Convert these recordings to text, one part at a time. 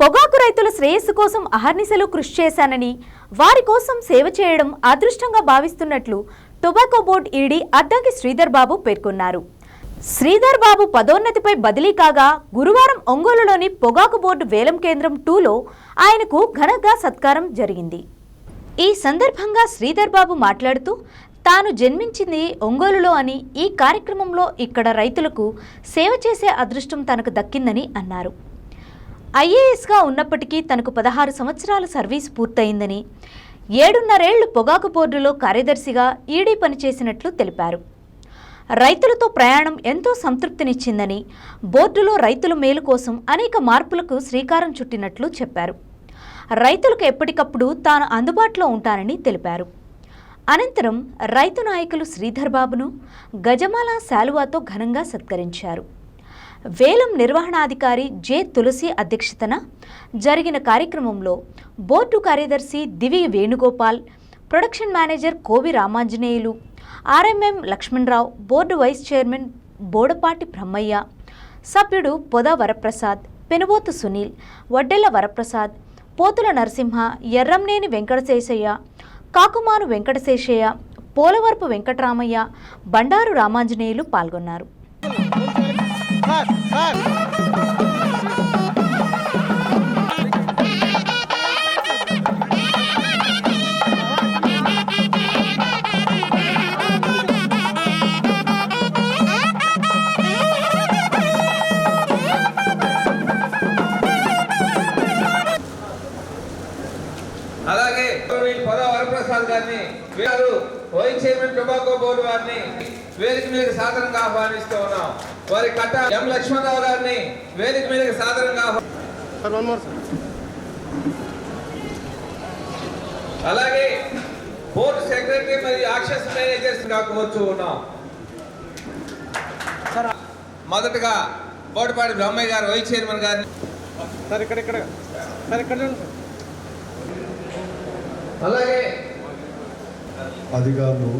పొగాకు రైతుల శ్రేయస్సు కోసం అహర్నిశలు కృషి చేశానని వారి కోసం సేవ చేయడం అదృష్టంగా భావిస్తున్నట్లు tobacco board ED Addanki Sridhar Babu పేర్కొన్నారు. శ్రీధర్ బాబు పదోన్నతిపై బదిలీ కాగా గురువారం ఒంగోలులోని పొగాకు బోర్డు వేలం కేంద్రం టూలో ఆయనకు ఘనంగా సత్కారం జరిగింది. ఈ సందర్భంగా శ్రీధర్ బాబు మాట్లాడుతూ తాను జన్మించింది ఒంగోలులో అని ఈ కార్యక్రమంలో ఇక్కడ రైతులకు సేవ చేసే అదృష్టం తనకు దక్కిందని అన్నారు. ఐఏఎస్గా ఉన్నప్పటికీ తనకు పదహారు సంవత్సరాల సర్వీస్ పూర్తయిందని ఏడున్నరేళ్ళు పొగాకు బోర్డులో కార్యదర్శిగా ఈడీ పనిచేసినట్లు తెలిపారు. రైతులతో ప్రయాణం ఎంతో సంతృప్తినిచ్చిందని బోర్డులో రైతుల మేలు కోసం అనేక మార్పులకు శ్రీకారం చుట్టినట్లు చెప్పారు. రైతులకు ఎప్పటికప్పుడు తాను అందుబాటులో ఉంటానని తెలిపారు. అనంతరం రైతు నాయకులు శ్రీధర్ బాబును గజమాల శాలువాతో ఘనంగా సత్కరించారు. వేలం నిర్వహణాధికారి జె తులసి అధ్యక్షతన జరిగిన కార్యక్రమంలో బోర్డు కార్యదర్శి Divi Venugopal production manager Kovi Ramanjaneyulu RMM Lakshmanarao board vice chairman Bodapati Brahmaiah సభ్యుడు పొద వరప్రసాద్ పెనుబోతు సునీల్ వడ్డెల వరప్రసాద్ పోతుల నరసింహ ఎర్రంనేని వెంకటశేషయ్య కాకుమాను వెంకటశేషయ్య పోలవరపు వెంకటరామయ్య బండారు రామాంజనేయులు పాల్గొన్నారు. Sir sir. అలాగే వీళ్ళు పొద వరప్రసాద్ గారిని వీరు వైస్ చైర్మన్ టొబాకో బోర్డు వారిని వేదిక మీదకి సాధారణంగా ఆహ్వానిస్తూ ఉన్నాం. వారి కట్ట ఎం లక్ష్మణరావు గారిని వేదిక మీదకి సాధారణంగా ఆహ్వా- సార్ వన్ మోర్ సార్ అలాగే బోర్డు సెక్రటరీ మరియు యాక్సెస్ మేనేజర్స్ కోరుచూ ఉన్నాం. మొదటగా బోటపాటి బ్రహ్మయ్య గారు వైస్ చైర్మన్ గారిని సార్ ఇక్కడ ఇక్కడ సార్ ఇక్కడ అలాగే అధికారులు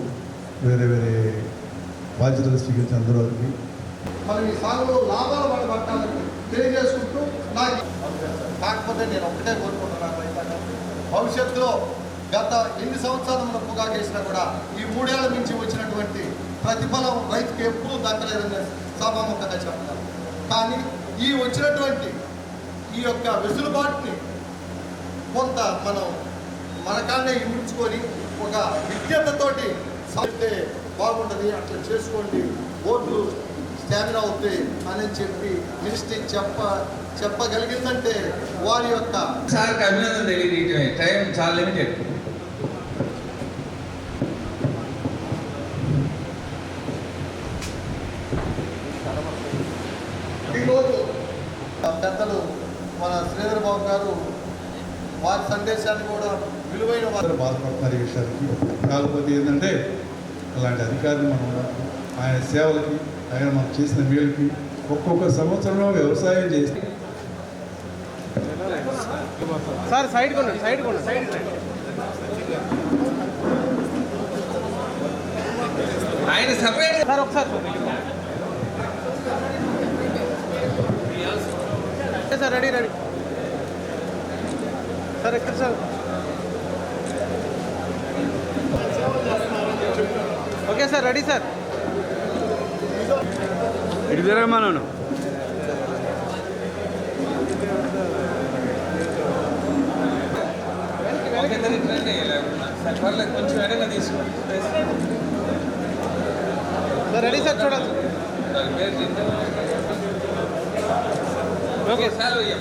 వేరే వేరే బాధ్యతలు స్వీకరించిన అందరికి మరి ఈ సాగులో లాభాలు వాళ్ళు పట్టాలని తెలియజేసుకుంటూ నాకు కాకపోతే నేను ఒక్కటే కోరుకుంటున్నాను రైతాంగం. భవిష్యత్తులో గత ఎన్ని సంవత్సరాలు మనం పొగాకు కూడా ఈ మూడేళ్ళ నుంచి వచ్చినటువంటి ప్రతిఫలం రైతుకి ఎప్పుడూ దక్కలేదని సభాముఖంగా చెప్తాను కానీ ఈ వచ్చినటువంటి ఈ యొక్క వెసులుబాటుని కొంత మనం మనకాన్నే ఇమిడ్చుకొని ఒక విజ్ఞతతోటి సాగితే బాగుంటుంది అట్లా చేసుకోండి. ఓట్లు స్టామినా అవుతాయి అని చెప్పి మినిస్ట్రీ చెప్ప చెప్పగలిగిందంటే వారి యొక్క సార్కి అభినందన తెలియజేయటమే. టైం చాలా లిమిటెడ్ ఈరోజు పెద్దలు మన శ్రీధర్ బాబు గారు వారి సందేశాన్ని కూడా విలువైన వారు బాధపడుతున్నారు ఈ విషయానికి కాకపోతే ఏంటంటే అలాంటి అధికారిని మనం ఆయన సేవలకి ఆయన మనం చేసిన మేలుకి ఒక్కొక్క సంవత్సరంలో వ్యవసాయం చేస్తే సార్ సైడ్ కొనండి సైడ్ సైడ్ ఆయన సపరేట్ సార్ ఒకసారి. Sir ready ready. సార్ ఎక్కడ sir? Okay sir ready sir ఇటు తిరగమన్నాను ఒకందరు ఇట్లనే సార్ పర్లేదు కొంచెం వెనక తీసుకోండి సార్ రెడీ సార్ చూడాలి ఓకే ఒక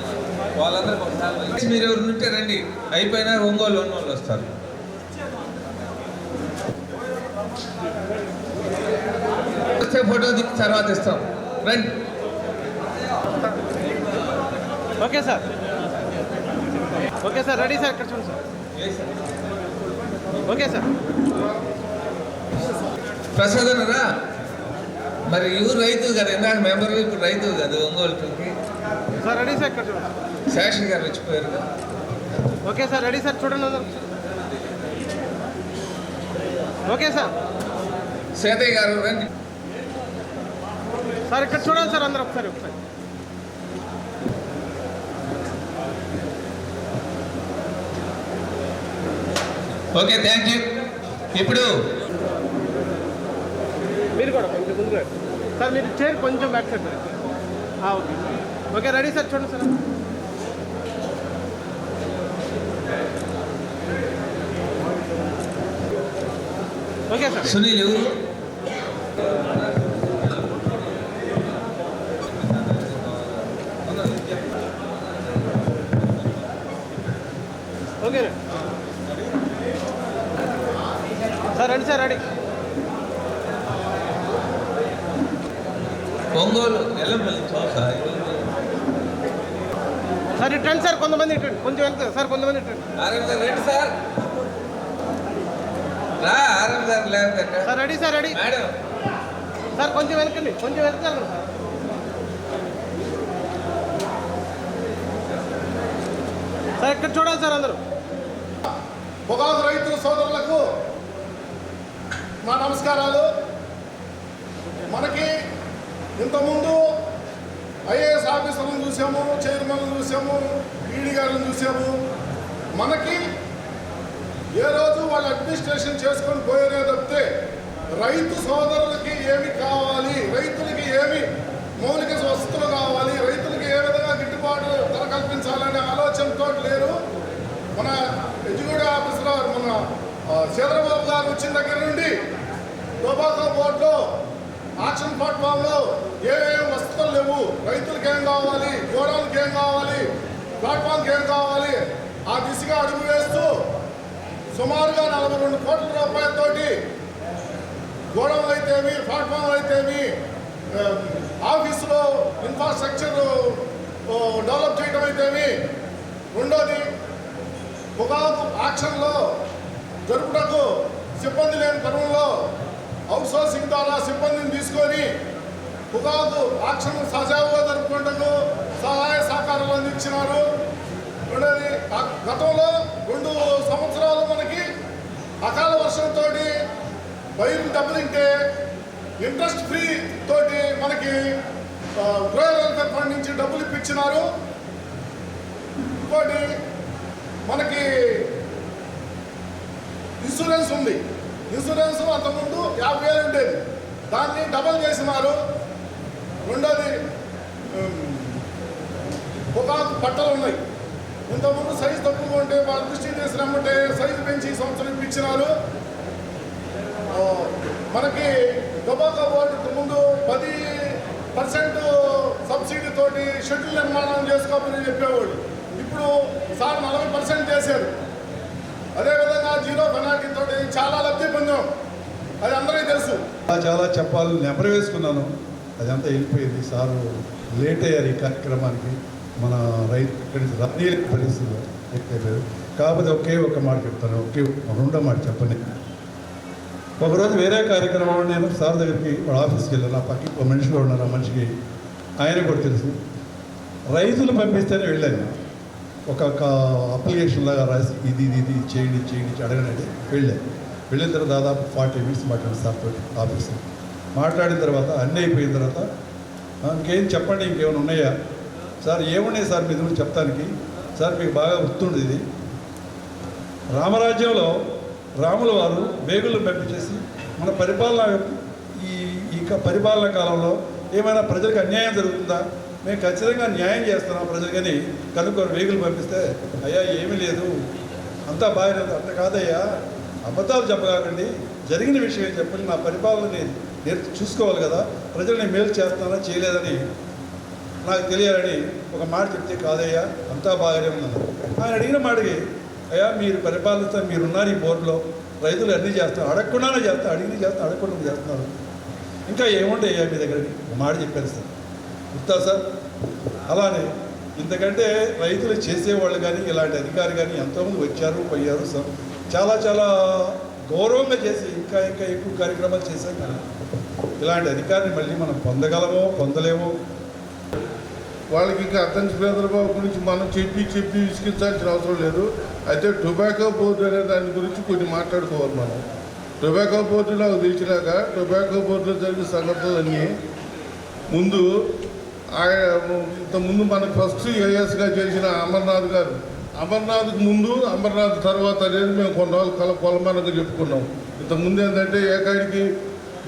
వాళ్ళందరికీ ఒక మీరు ఎవరు ఉంటే రండి అయిపోయినా ఒంగోలు ఉన్న వాళ్ళు వస్తారు వస్తే ఫోటో దిగి తర్వాత ఇస్తాం. రండి. Okay sir. Okay sir ready sir ఇక్కడ చూడండి సార్. Okay sir. ప్రసాద్ అన్నరా మరి ఇవ్వు రైతు కదా ఇందాక మెంబర్ ఇప్పుడు రైతు కదా ఒంగోలు సార్ రెడీ సార్ ఇక్కడ చూడండి శాషన్ గారు వచ్చిపోయారు ఓకే సార్ రెడీ సార్ చూడండి ఓకే సార్. సేతయ్య గారు రండి. సార్ ఇక్కడ చూడండి సార్ అందరు ఒకసారి ఒకసారి. ఓకే థ్యాంక్ యూ ఇప్పుడు మీరు కూడా కొంచెం ముందుగా సార్ మీరు చైర్ కొంచెం back side okay. Okay ready sir చూడండి సార్. Okay sir. సునీల్ ఎవరు? సార్ రండి సార్ రెడీ. ఒంగోలు సార్ ఇటు రండి సార్ కొంతమంది ఇటు రండి. కొంచెం వెళ్తారు సార్ కొంతమంది ఇటు రండి. ఆర్ఎం సార్ రండి sir ready sir ready. Sir కొంచెం వెనకండి కొంచెం వెనకాలి సార్. సార్ ఇక్కడ చూడాలి సార్ అందరూ? పొగాకు రైతు సోదరులకు నా నమస్కారాలు. మనకి ఇంతకుముందు ఐఏఎస్ ఆఫీసర్లను చూసాము చైర్మన్లను చూసాము ఈడీ గారిని చూసాము. మనకి ఏ రోజు వాళ్ళ అడ్మినిస్ట్రేషన్ చేసుకొని పోయేదే తప్పితే రైతు సోదరులకి ఏమి కావాలి రైతులకి ఏమి మౌలిక వసతులు కావాలి రైతులకి ఏ విధంగా గిట్టుబాటు ధర కల్పించాలనే ఆలోచనతో లేరు. మన ఎగ్జిక్యూటివ్ ఆఫీసర్ మన చంద్రబాబు గారు వచ్చిన దగ్గర నుండి టొబాకో బోర్డులో ఆక్షన్ ప్లాట్ఫామ్లో ఏమేమి వస్తువులు లేవు? రైతులకి ఏం కావాలి? గోడౌన్కి ఏం కావాలి? ప్లాట్ఫామ్కి ఏం కావాలి? ఆ దిశగా అడుగు వేస్తూ సుమారుగా నలభై రెండు కోట్ల రూపాయలతోటి గోడౌన్లు అయితేమి ప్లాట్ఫామ్లు అయితేమి ఆఫీసులో ఇన్ఫ్రాస్ట్రక్చర్ డెవలప్ చేయడం అయితేమి రెండోది పొగాకు ఆక్షన్లో జరుపుటకు సిబ్బంది లేని తరుణంలో అవుట్సోర్సింగ్ ద్వారా సిబ్బందిని తీసుకొని పొగాకు ఆక్షన్ సజావుగా జరుపుకుంటకు సహాయ సహకారాలు అందించినారు. రెండోది ఆ గతంలో రెండు సంవత్సరాలు మనకి అకాల వర్షంతో పైరు దెబ్బతింటే ఇంట్రెస్ట్ ఫ్రీ తోటి మనకి గృహ వెల్ఫేర్ ఫండ్ నుంచి డబ్బులు ఇప్పించినారు. ఇంకోటి మనకి ఇన్సూరెన్స్ ఉంది. ఇన్సూరెన్స్ అంతకుముందు యాభై వేలు ఉండేది. దాన్ని డబల్ చేసినారు. రెండోది పొగాకు పట్టలు ఉన్నాయి. ఇంతకుముందు సైజు తక్కువగా ఉంటే వాళ్ళ దృష్టి చేసినామంటే సైజు పెంచి సంవత్సరం ఇప్పించినారు. మనకి టొబాకో బోర్డు ముందు పది పర్సెంట్ సబ్సిడీ తోటి షెడ్యూల్ నిర్మాణం చేసుకోమని చెప్పేవాడు ఇప్పుడు సార్ నలభై పర్సెంట్ చేశారు. అదేవిధంగా జీరో పెనాల్టీ తోటి చాలా లబ్ధి పొందాం. అది అందరికీ తెలుసు. చాలా చెప్పాలని నెంబర్ వేసుకున్నాను. అదంతా వెళ్ళిపోయింది. సారు లేట్ అయ్యారు ఈ కార్యక్రమానికి. మన రైతు ఇక్కడి నుంచి రాని పరిస్థితుల్లో కాకపోతే ఒకే ఒక మాట చెప్తాను. ఒకే రెండో మాట చెప్పండి. ఒకరోజు వేరే కార్యక్రమంలో నేను సార్ దగ్గరికి వాళ్ళ ఆఫీస్కి వెళ్ళాను. ఆ పక్కకి ఒక మనిషిలో ఉన్నారు ఆ మనిషికి ఆయన కూడా తెలుసు. రైతులు పంపిస్తేనే వెళ్ళాను. ఒక అప్లికేషన్ లాగా రాసి ఇది ఇది ఇది చేయండి చేయండి అడగనండి వెళ్ళాను వెళ్ళిన తర్వాత దాదాపు ఫార్టీ మినిట్స్ మాట్లాడాను సార్ తోటి ఆఫీస్లో. మాట్లాడిన తర్వాత అన్నీ అయిపోయిన తర్వాత ఇంకేం చెప్పండి ఇంకేమైనా ఉన్నాయా? సార్ ఏమున్నాయి సార్ మీ గురించి చెప్తానికి సార్ మీకు బాగా గుర్తుండేది ఇది. రామరాజ్యంలో రాముల వారు వేగులను పంపించేసి మన పరిపాలన ఈ ఈ పరిపాలన కాలంలో ఏమైనా ప్రజలకు అన్యాయం జరుగుతుందా? మేము ఖచ్చితంగా న్యాయం చేస్తున్నాం ప్రజలకని కనుక్కొని వెహికల్ పంపిస్తే అయ్యా ఏమీ లేదు. అంతా బాగానే అంత కాదయ్యా. అబద్ధాలు చెప్పగాకండి జరిగిన విషయం చెప్పండి? నా పరిపాలనని నేను చూసుకోవాలి కదా. ప్రజల్ని మేలు చేస్తానా చేయలేదని నాకు తెలియాలని ఒక మాట చెప్తే కాదయ్యా. అంతా బాగానే ఉన్నాను ఆయన అడిగిన మాటకి అయ్యా మీరు పరిపాలిస్తా మీరున్నారు ఈ బోర్డులో. రైతులు అన్నీ చేస్తారు అడగకుండానే చేస్తారు అడిగిన చేస్తారు అడగకుండా చేస్తున్నారు. ఇంకా ఏముంటాయి అయ్యా మీ దగ్గర ఒక మాట చెప్పేస్తారు గుర్తా సార్? అలానే ఇంతకంటే రైతులు చేసేవాళ్ళు కానీ ఇలాంటి అధికారి కానీ ఎంతోమంది వచ్చారు పోయారు సార్. చాలా చాలా గౌరవంగా చేసి ఇంకా ఇంకా ఎక్కువ కార్యక్రమాలు చేశాం కానీ ఇలాంటి అధికారిని మళ్ళీ మనం పొందగలమో పొందలేమో? వాళ్ళకి ఇంకా అర్థం చంద్రబాబు గురించి మనం చెప్పి చెప్పి విసిగించాల్సిన అవసరం లేదు. అయితే టొబాకో బోర్డు అనే దాని గురించి కొన్ని మాట్లాడుకోవాలి మనం. టొబాకో బోర్డు నాకు తెలిసినాక టొబాకో బోర్డులో జరిగిన సంఘటనలన్నీ ముందు ఇంతకుముందు ఇంత ముందు మనకు ఫస్ట్ ఏఎస్గా చేసిన అమర్నాథ్ గారు అమర్నాథ్కి ముందు అమర్నాథ్ తర్వాత అనేది మేము కొన్నాళ్ళు కల కొలమానంగా చెప్పుకున్నాం. ఇంతకుముందు ఏంటంటే ఏకాడికి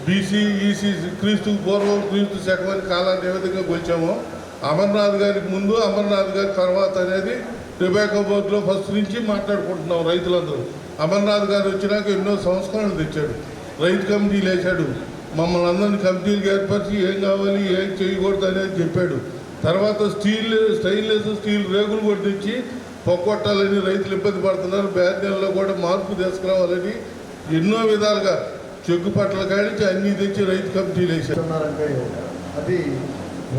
బీసీ ఈసీ క్రీస్తు పూర్వం క్రీస్తు శకమని కాలాన్ని ఏ విధంగా కొలిచామో అమర్నాథ్ గారికి ముందు అమర్నాథ్ గారి తర్వాత అనేది టొబాకో బోర్డులో ఫస్ట్ నుంచి మాట్లాడుకుంటున్నాం రైతులందరూ. అమర్నాథ్ గారు వచ్చినాక ఎన్నో సంస్కరణలు తెచ్చాడు. రైతు కమిటీలు వేశాడు మమ్మల్ని అందరిని కమిటీలకు ఏర్పరిచి ఏం కావాలి ఏం చేయకూడదు అనేది చెప్పాడు. తర్వాత స్టీల్ స్టెయిన్లెస్ స్టీల్ రేగులు కూడా తెచ్చి పొక్కొట్టాలని రైతులు ఇబ్బంది పడుతున్నారు. బ్యాడ్నెల్లో కూడా మార్పు తీసుకురావాలని ఎన్నో విధాలుగా చెక్కు పట్ల కాడించి అన్నీ తెచ్చి రైతు కమిటీలు వేశారు. అది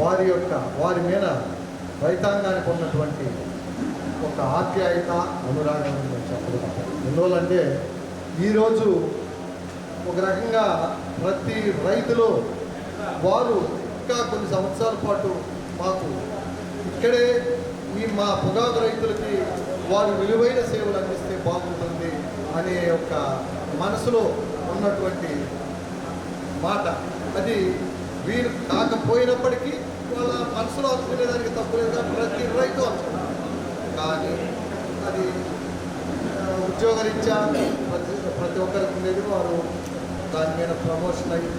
వారి యొక్క వారి మీద రైతాంగానికి ఉన్నటువంటి ఒక ఆప్యాయత అనురాగం అని చెప్పగలం ఎందువల్లంటే ఈరోజు ఒక రకంగా ప్రతి రైతులో వారు ఇంకా కొన్ని సంవత్సరాల పాటు మాకు ఇక్కడే ఈ మా పొగాకు రైతులకి వారు విలువైన సేవలు అందిస్తే బాగుంటుంది అనే ఒక మనసులో ఉన్నటువంటి మాట. అది వీరు కాకపోయినప్పటికీ వాళ్ళ మనసులో అనుకునేదానికి తప్పు లేదు ప్రతి రైతు అనుకున్నారు కానీ అది ఉద్యోగరీత్యా ప్రతి ప్రతి ఒక్కరికి ఉండేది వారు దాని మీద ప్రమోషన్ అయ్యి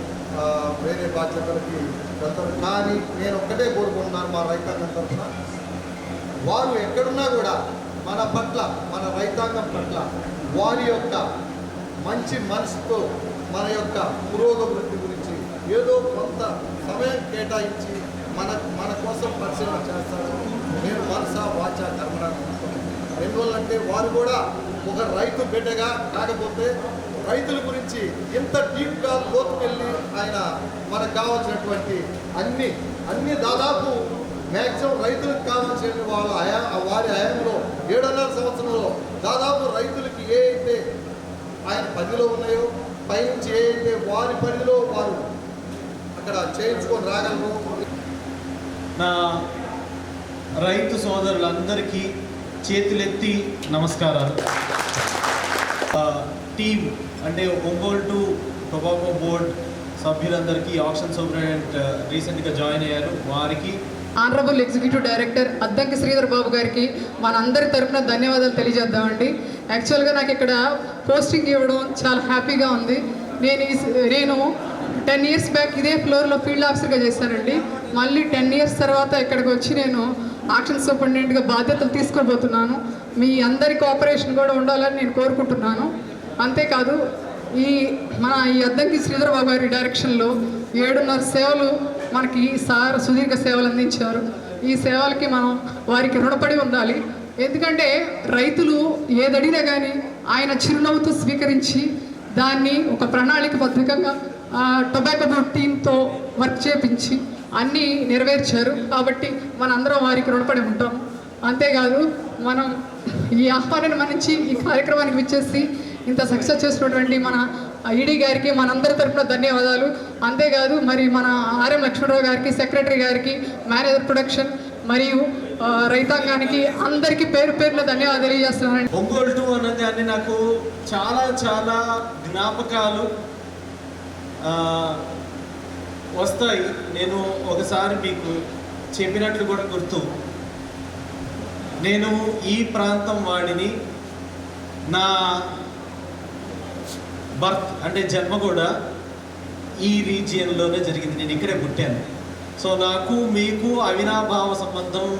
వేరే బాధ్యతలకి వెళ్తారు. కానీ నేను ఒక్కటే కోరుకుంటున్నాను మా రైతాంగం తరఫున. వారు ఎక్కడున్నా కూడా మన పట్ల మన రైతాంగం పట్ల వారి యొక్క మంచి మనసుతో మన యొక్క పురోగతి గురించి ఏదో కొంత సమయం కేటాయించి మన మన కోసం పరిశీలన చేస్తారు. నేను మనస వాచ ఎందువల్ల ఎందువల్లంటే వారు కూడా ఒక రైతు బిడ్డగా కాకపోతే రైతుల గురించి ఇంత డీప్గా లోతుకెళ్ళి ఆయన మనకు కావాల్సినటువంటి అన్ని అన్ని దాదాపు మ్యాక్సిమం రైతులకు కావాల్సిన వాళ్ళ అయా వారి హయాంలో ఏడున్నర సంవత్సరంలో దాదాపు రైతులకి ఏ అయితే ఆయన పరిధిలో ఉన్నాయో పైనుంచి ఏ అయితే వారి పరిధిలో వారు అక్కడ చేయించుకొని రాగలరు నా రైతు సోదరులందరికీ చేతులెత్తి నమస్కారాలు. టీం అంటే ఒంగోలు టు టొబాకో బోర్డ్ సభ్యులందరికీ ఆక్షన్ సూపరింటెండెంట్ uh, రీసెంట్గా జాయిన్ అయ్యారు. వారికి honourable executive director Addanki Sridhar Babu గారికి మనందరి తరపున ధన్యవాదాలు తెలియజేద్దామండి. యాక్చువల్గా నాకు ఇక్కడ పోస్టింగ్ ఇవ్వడం చాలా హ్యాపీగా ఉంది. నేను నేను టెన్ ఇయర్స్ బ్యాక్ ఇదే ఫ్లోర్లో ఫీల్డ్ ఆఫీసర్గా చేశానండి. మళ్ళీ టెన్ ఇయర్స్ తర్వాత ఇక్కడికి వచ్చి నేను ఆక్షన్ సూపరింటెండెంట్గా బాధ్యతలు తీసుకోబోతున్నాను మీ అందరి కోఆపరేషన్ కూడా ఉండాలని నేను కోరుకుంటున్నాను. అంతేకాదు ఈ మన ఈ అద్దంకి శ్రీధర్ బాబు గారి డైరెక్షన్లో ఏడున్నర సేవలు మనకి సార్ సుదీర్ఘ సేవలు అందించారు. ఈ సేవలకి మనం వారికి రుణపడి ఉండాలి. ఎందుకంటే రైతులు ఏదడినా కానీ ఆయన చిరునవ్వుతో స్వీకరించి దాన్ని ఒక ప్రణాళికబద్ధంగా టొబాకో బోర్డ్ టీంతో వర్క్ చేపించి అన్నీ నెరవేర్చారు. కాబట్టి మనందరం వారికి రుణపడి ఉంటాం. అంతేకాదు మనం ఈ ఆహ్వానాన్ని మనించి ఈ కార్యక్రమానికి విచ్చేసి ఇంత సక్సెస్ చేసినటువంటి మన ఈడీ గారికి మనందరి తరపున ధన్యవాదాలు. అంతేకాదు మరి మన ఆర్ఎం లక్ష్మణరావు గారికి సెక్రటరీ గారికి మేనేజర్ ప్రొడక్షన్ మరియు రైతాంగానికి అందరికీ పేరు పేరున ధన్యవాదాలు తెలియజేస్తున్నానండి. ఒంగోలు టూ అన్నది అన్ని నాకు చాలా చాలా జ్ఞాపకాలు వస్తాయి. నేను ఒకసారి మీకు చెప్పినట్లు కూడా గుర్తు. నేను ఈ ప్రాంతం వాడిని నా బర్త్ అంటే జన్మ కూడా ఈ రీజియన్లోనే జరిగింది. నేను ఇక్కడే పుట్టాను. సో నాకు మీకు అవినాభావ సంబంధం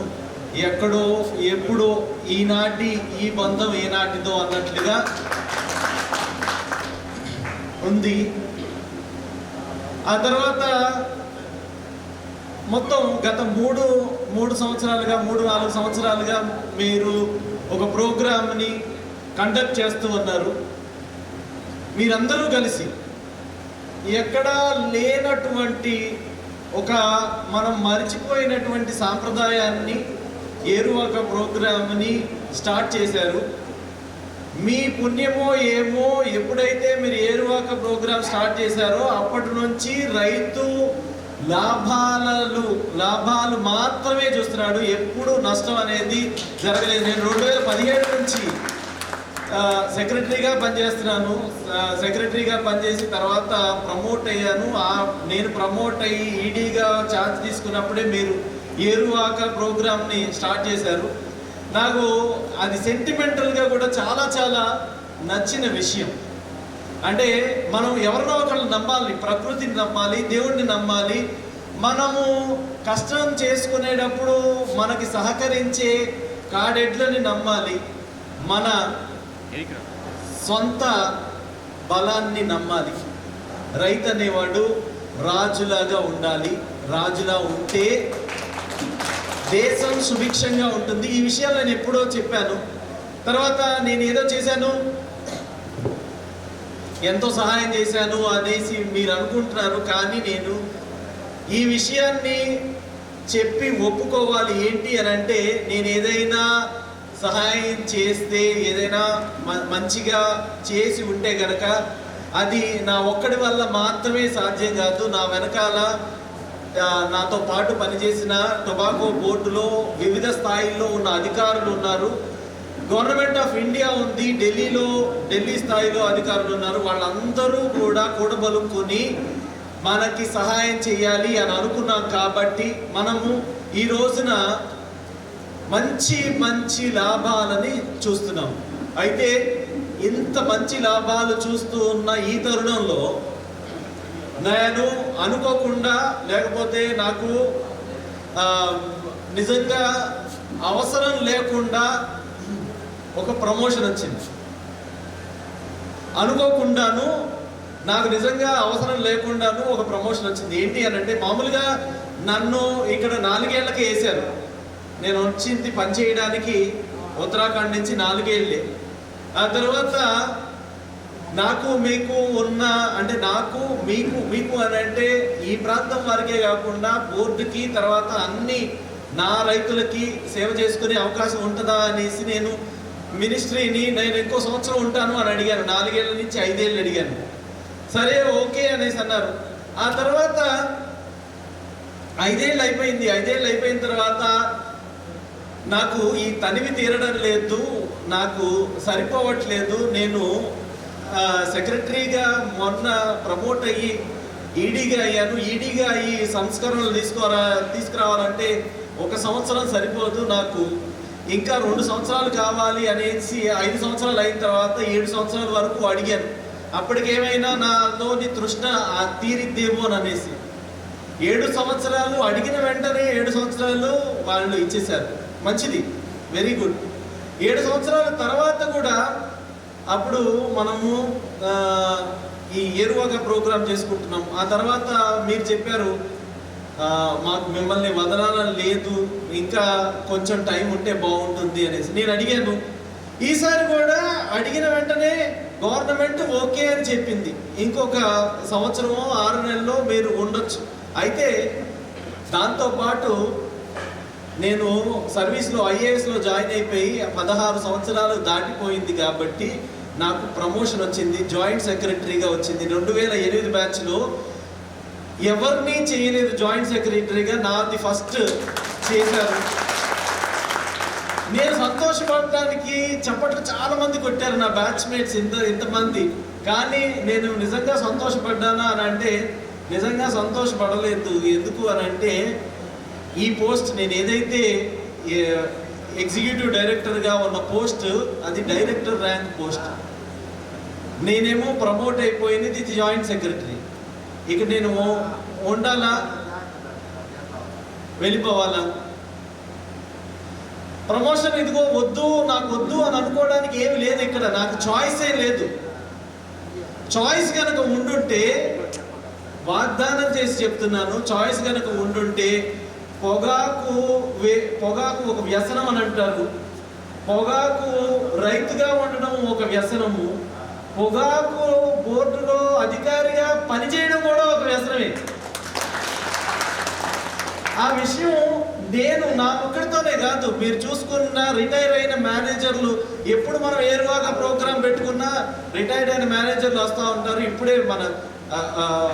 ఎక్కడో ఎప్పుడో ఈనాటి ఈ బంధం ఏనాటిదో అన్నట్లుగా ఉంది. ఆ తర్వాత మొత్తం గత మూడు మూడు సంవత్సరాలుగా మూడు నాలుగు సంవత్సరాలుగా మీరు ఒక ప్రోగ్రామ్ని కండక్ట్ చేస్తూ ఉన్నారు. మీరందరూ కలిసి ఎక్కడా లేనటువంటి ఒక మనం మరిచిపోయినటువంటి సాంప్రదాయాన్ని ఏరువాక ప్రోగ్రామ్ని స్టార్ట్ చేశారు. మీ పుణ్యమో ఏమో ఎప్పుడైతే మీరు ఏరువాక ప్రోగ్రామ్ స్టార్ట్ చేశారో అప్పటి నుంచి రైతు లాభాలు లాభాలు మాత్రమే చూస్తున్నాడు. ఎప్పుడు నష్టం అనేది జరగలేదు. నేను రెండు వేల పదిహేడు నుంచి సెక్రటరీగా పనిచేస్తున్నాను. సెక్రటరీగా పనిచేసిన తర్వాత ప్రమోట్ అయ్యాను. ఆ నేను ప్రమోట్ అయ్యి ఈడీగా ఛార్జ్ తీసుకున్నప్పుడే మీరు ఏరువాక ప్రోగ్రామ్ని స్టార్ట్ చేశారు. నాకు అది సెంటిమెంటల్గా కూడా చాలా చాలా నచ్చిన విషయం. అంటే మనం ఎవరినో ఒకళ్ళు నమ్మాలి ప్రకృతిని నమ్మాలి దేవుణ్ణి నమ్మాలి. మనము కష్టం చేసుకునేటప్పుడు మనకి సహకరించే కాడెడ్లని నమ్మాలి. మన సొంత బలాన్ని నమ్మాలి. రైతు అనేవాడు రాజులాగా ఉండాలి. రాజులా ఉంటే దేశం సుభిక్షంగా ఉంటుంది. ఈ విషయాలు నేను ఎప్పుడో చెప్పాను. తర్వాత నేను ఏదో చేశాను. ఎంతో సహాయం చేశాను అనేసి మీరు అనుకుంటున్నారు. కానీ నేను ఈ విషయాన్ని చెప్పి ఒప్పుకోవాలి. ఏంటి అని అంటే నేను ఏదైనా సహాయం చేస్తే ఏదైనా మ- మంచిగా చేసి ఉంటే గనక అది నా ఒక్కడి వల్ల మాత్రమే సాధ్యం కాదు. నా వెనకాల నాతో పాటు పనిచేసిన టొబాకో బోర్డులో వివిధ స్థాయిల్లో ఉన్న అధికారులు ఉన్నారు. గవర్నమెంట్ ఆఫ్ ఇండియా ఉంది. ఢిల్లీలో ఢిల్లీ స్థాయిలో అధికారులు ఉన్నారు. వాళ్ళందరూ కూడా కూడబలుక్కుని మనకి సహాయం చేయాలి అని అనుకున్నాం కాబట్టి మనము ఈ రోజున మంచి మంచి లాభాలని చూస్తున్నాం. అయితే ఇంత మంచి లాభాలు చూస్తూ ఉన్న ఈ తరుణంలో నేను అనుకోకుండా లేకపోతే నాకు నిజంగా అవసరం లేకుండా ఒక ప్రమోషన్ వచ్చింది. అనుకోకుండాను నాకు నిజంగా అవసరం లేకుండాను ఒక ప్రమోషన్ వచ్చింది. ఏంటి అని అంటే మామూలుగా నన్ను ఇక్కడ నాలుగేళ్ళకి వేశారు. నేను వచ్చింది పనిచేయడానికి ఉత్తరాఖండ్ నుంచి నాలుగేళ్ళే. ఆ తర్వాత నాకు మీకు ఉన్న అంటే నాకు మీకు మీకు అని అంటే ఈ ప్రాంతం వారికే కాకుండా బోర్డుకి తర్వాత అన్ని నా రైతులకి సేవ చేసుకునే అవకాశం ఉంటుందా అనేసి నేను మినిస్ట్రీని నేను ఇంకో సంవత్సరం ఉంటాను అని అడిగాను. నాలుగేళ్ళ నుంచి ఐదేళ్ళు అడిగాను. సరే ఓకే అనేసి అన్నారు. ఆ తర్వాత ఐదేళ్ళు అయిపోయింది. ఐదేళ్ళు అయిపోయిన తర్వాత నాకు ఈ తనివి తీరడం లేదు నాకు సరిపోవట్లేదు. నేను సెక్రటరీగా మొన్న ప్రమోట్ అయ్యి ఈడీగా అయ్యాను. ఈడీగా అయ్యి సంస్కరణలు తీసుకురా తీసుకురావాలంటే ఒక సంవత్సరం సరిపోదు నాకు. ఇంకా రెండు సంవత్సరాలు కావాలి అనేసి ఐదు సంవత్సరాలు అయిన తర్వాత ఏడు సంవత్సరాల వరకు అడిగాను. అప్పటికేమైనా నాలోని తృష్ణ తీరిద్దేమో అని అనేసి ఏడు సంవత్సరాలు అడిగిన వెంటనే ఏడు సంవత్సరాలు వాళ్ళు ఇచ్చేశారు. మంచిది. వెరీ గుడ్ ఏడు సంవత్సరాల తర్వాత కూడా అప్పుడు మనము ఈ ఎరువగా ప్రోగ్రామ్ చేసుకుంటున్నాం. ఆ తర్వాత మీరు చెప్పారు మాకు మిమ్మల్ని వదలాలని లేదు ఇంకా కొంచెం టైం ఉంటే బాగుంటుంది అనేసి. నేను అడిగాను. ఈసారి కూడా అడిగిన వెంటనే గవర్నమెంట్ ఓకే అని చెప్పింది. ఇంకొక సంవత్సరమో ఆరు నెలల్లో మీరు ఉండొచ్చు. అయితే దాంతోపాటు నేను సర్వీస్లో ఐఏఎస్లో జాయిన్ అయిపోయి పదహారు సంవత్సరాలు దాటిపోయింది కాబట్టి నాకు ప్రమోషన్ వచ్చింది జాయింట్ సెక్రటరీగా వచ్చింది. రెండు వేల ఎనిమిది బ్యాచ్లో ఎవరిని చేయలేదు జాయింట్ సెక్రటరీగా నాది ఫస్ట్ చేశారు. నేను సంతోషపడటానికి చప్పట్లు చాలా మంది కొట్టారు నా బ్యాచ్మేట్స్ ఇంత ఇంతమంది. కానీ నేను నిజంగా సంతోషపడ్డానా అని అంటే నిజంగా సంతోషపడలేదు. ఎందుకు అని అంటే ఈ పోస్ట్ నేను ఏదైతే ఎగ్జిక్యూటివ్ డైరెక్టర్గా ఉన్న పోస్ట్ అది డైరెక్టర్ ర్యాంక్ పోస్ట్. నేనేమో ప్రమోట్ అయిపోయింది ఇది జాయింట్ సెక్రటరీ ఇక నేను ఉండాలా? వెళ్ళిపోవాలా? ప్రమోషన్ ఇదిగో వద్దు నాకు వద్దు అని అనుకోవడానికి ఏమి లేదు ఇక్కడ. నాకు చాయిసే లేదు. చాయిస్ కనుక ఉండుంటే వాగ్దానం చేసి చెప్తున్నాను చాయిస్ కనుక ఉండుంటే పొగాకు వే పొగాకు ఒక వ్యసనం అని అంటారు. పొగాకు రైతుగా ఉండడం ఒక వ్యసనము. పొగాకు బోర్డులో అధికారిగా పనిచేయడం కూడా ఒక వ్యసనమే. ఆ విషయం నేను నా ఒక్కడితోనే కాదు మీరు చూసుకున్న రిటైర్ అయిన మేనేజర్లు ఎప్పుడు మనం ఏరువాగా ప్రోగ్రామ్ పెట్టుకున్నా రిటైర్డ్ అయిన మేనేజర్లు వస్తూ ఉంటారు. ఇప్పుడే మన ఆ,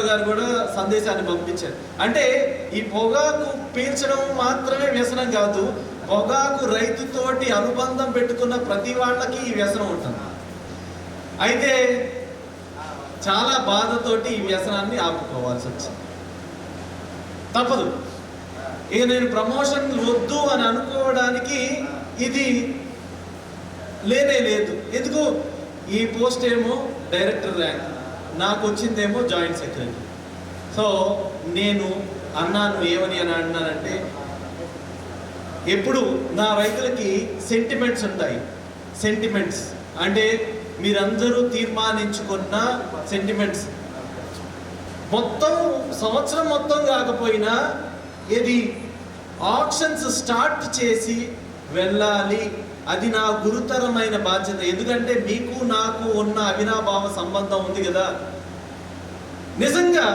గారు కూడా సందేశాన్ని పంపించారు. అంటే ఈ పొగాకు పీల్చడం మాత్రమే వ్యసనం కాదు పొగాకు రైతుతోటి అనుబంధం పెట్టుకున్న ప్రతి వాళ్ళకి ఈ వ్యసనం ఉంటుంది? అయితే చాలా బాధతోటి ఈ వ్యసనాన్ని ఆపుకోవాల్సి వచ్చింది. తప్పదు. ఇక నేను ప్రమోషన్ వద్దు అని అనుకోవడానికి ఇది లేనే లేదు. ఎందుకు? ఈ పోస్ట్ ఏమో డైరెక్టర్ ర్యాంక్ నాకు వచ్చిందేమో జాయింట్ సెక్రటరీ. సో నేను అన్నాను ఏమని అని అన్నానంటే ఎప్పుడు నా రైతులకి సెంటిమెంట్స్ ఉంటాయి. సెంటిమెంట్స్ అంటే మీరందరూ తీర్మానించుకున్న సెంటిమెంట్స్ మొత్తం సంవత్సరం మొత్తం కాకపోయినా ఇది ఆప్షన్స్ స్టార్ట్ చేసి వెళ్ళాలి అది నా గురుతరమైన బాధ్యత. ఎందుకంటే మీకు నాకు ఉన్న అవినాభావ సంబంధం ఉంది కదా. నిజంగా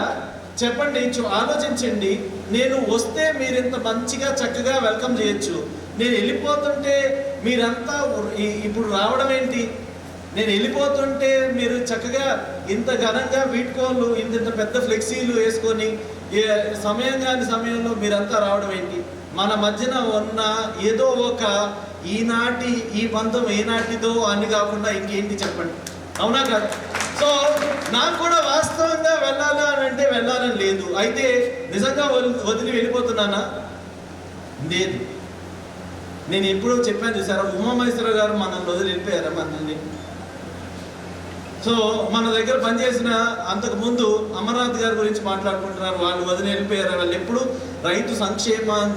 చెప్పండి ఆలోచించండి. నేను వస్తే మీరు ఇంత మంచిగా చక్కగా వెల్కమ్ చేయొచ్చు. నేను వెళ్ళిపోతుంటే మీరంతా ఇప్పుడు రావడం ఏంటి? నేను వెళ్ళిపోతుంటే మీరు చక్కగా ఇంత ఘనంగా వీడ్కోళ్ళు ఇంత ఇంత పెద్ద ఫ్లెక్సీలు వేసుకొని ఏ సమయం కాని సమయంలో మీరంతా రావడం ఏంటి? మన మధ్యన ఉన్న ఏదో ఒక ఈనాటి ఈ బంధం ఏనాటిదో అని కాకుండా ఇంకేంటి చెప్పండి? అవునా కాదు? సో నాకు కూడా వాస్తవంగా వెళ్ళాలా అని అంటే వెళ్ళాలని లేదు. అయితే నిజంగా వదిలి- వదిలి వెళ్ళిపోతున్నానా? లేదు. నేను ఎప్పుడో చెప్పాను చూసారా? ఉమామహేశ్వర గారు మనల్ని వదిలి వెళ్ళిపోయారా మనల్ని? సో మన దగ్గర పనిచేసిన అంతకు ముందు అమర్నాథ్ గారి గురించి మాట్లాడుకుంటున్నారు. వాళ్ళు వదిలి వెళ్ళిపోయారు? వాళ్ళు ఎప్పుడు రైతు సంక్షేమం